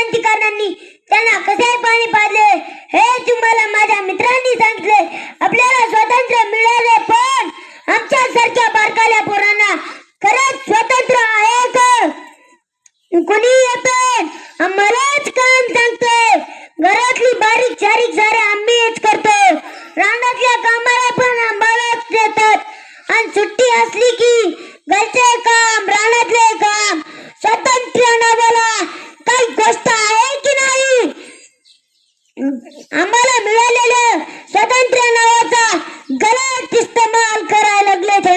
क्रांतिकारकांनी त्यांना कसे पाणी पाजले. हे तुम्हाला माझ्या मित्रांनी सांगितले. आपल्याला स्वातंत्र्य मिळाले पण आमच्या सारख्या बारकाल्या पोरांना खरंच स्वातंत्र्य आहे का? कोणी येतोय आम्हालाच काम सांगतोय घरातली बारीक सारीक सारे आम्हीच करतो. रानातल्या कामाला पण आम्हालाच देतात. आणि सुट्टी असली की घरचे काम रानातले काम स्वातंत्र्य नावाला काही गोष्ट आहे की नाही आम्हाला मिळालेलं स्वातंत्र्य नावाचा गलत इस्तेमाल करायला लागले ते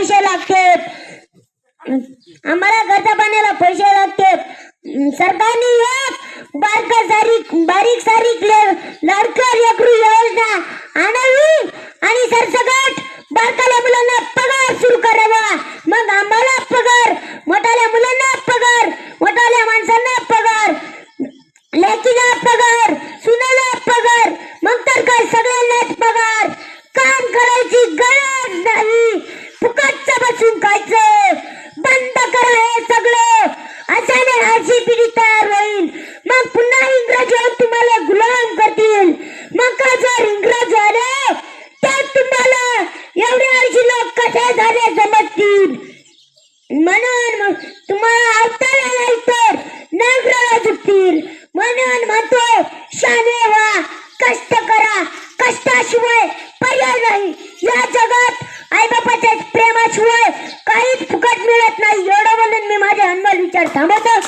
पैसे लागतात. आम्हाला खर्चा पाण्याला पैसे लागतात. सरकारने एक बारक सारीक बारीक सारीक लाडकर एकरू योजना आणावी आणि सरसकट बारकाल्या मुलांना पगार सुरू करावा. मग आम्हाला पगार मोठाल्या मुलांना पगार मोठाल्या माणसांना पगार लेकीला पगार सुनाला पगार मग तर काय सगळ्यांनाच पगार काम करायची गरज नाही फुकटचं बसून खायचं बंद करा हे सगळं अशाने अशी पिढी तयार होईल मग पुन्हा इंग्रज येऊन तुम्हाला गुलाम करतील मग का जर इंग्रज आले तर तुम्हाला एवढे अशी लोक कसे झाले समजतील म्हणून मग तुम्हाला अवताला नाही तर नागराला झुकतील म्हणून म्हणतोय शाने व्हा कष्ट करा. कष्टाशिवाय पर्याय नाही. या जगात आईबापाच्या प्रेमाशिवाय काहीच फुकट मिळत नाही. एवढं म्हणून मी माझे हनुमान विचार थांबवतो.